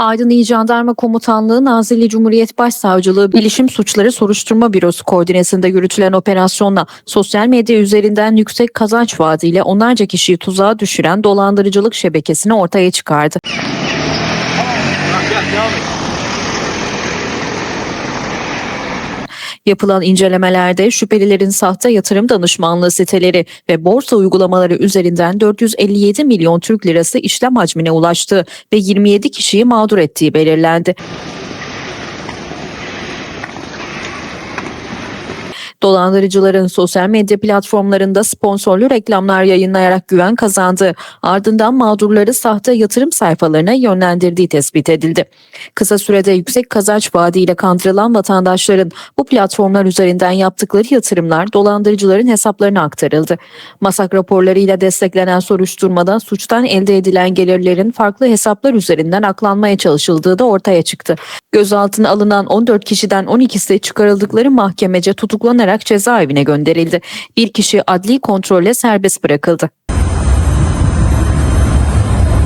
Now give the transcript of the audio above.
Aydın İl Jandarma Komutanlığı Nazilli Cumhuriyet Başsavcılığı Bilişim Suçları Soruşturma Bürosu koordinesinde yürütülen operasyonla sosyal medya üzerinden yüksek kazanç vaadiyle onlarca kişiyi tuzağa düşüren dolandırıcılık şebekesini ortaya çıkardı. Yapılan incelemelerde şüphelilerin sahte yatırım danışmanlığı siteleri ve borsa uygulamaları üzerinden 457 milyon Türk lirası işlem hacmine ulaştığı ve 27 kişiyi mağdur ettiği belirlendi. Dolandırıcıların sosyal medya platformlarında sponsorlu reklamlar yayınlayarak güven kazandığı, ardından mağdurları sahte yatırım sayfalarına yönlendirdiği tespit edildi. Kısa sürede yüksek kazanç vaadiyle kandırılan vatandaşların bu platformlar üzerinden yaptıkları yatırımlar dolandırıcıların hesaplarına aktarıldı. Masak raporlarıyla desteklenen soruşturmada suçtan elde edilen gelirlerin farklı hesaplar üzerinden aklanmaya çalışıldığı da ortaya çıktı. Gözaltına alınan 14 kişiden 12'si çıkarıldıkları mahkemece tutuklanarak cezaevine gönderildi. Bir kişi adli kontrolle serbest bırakıldı.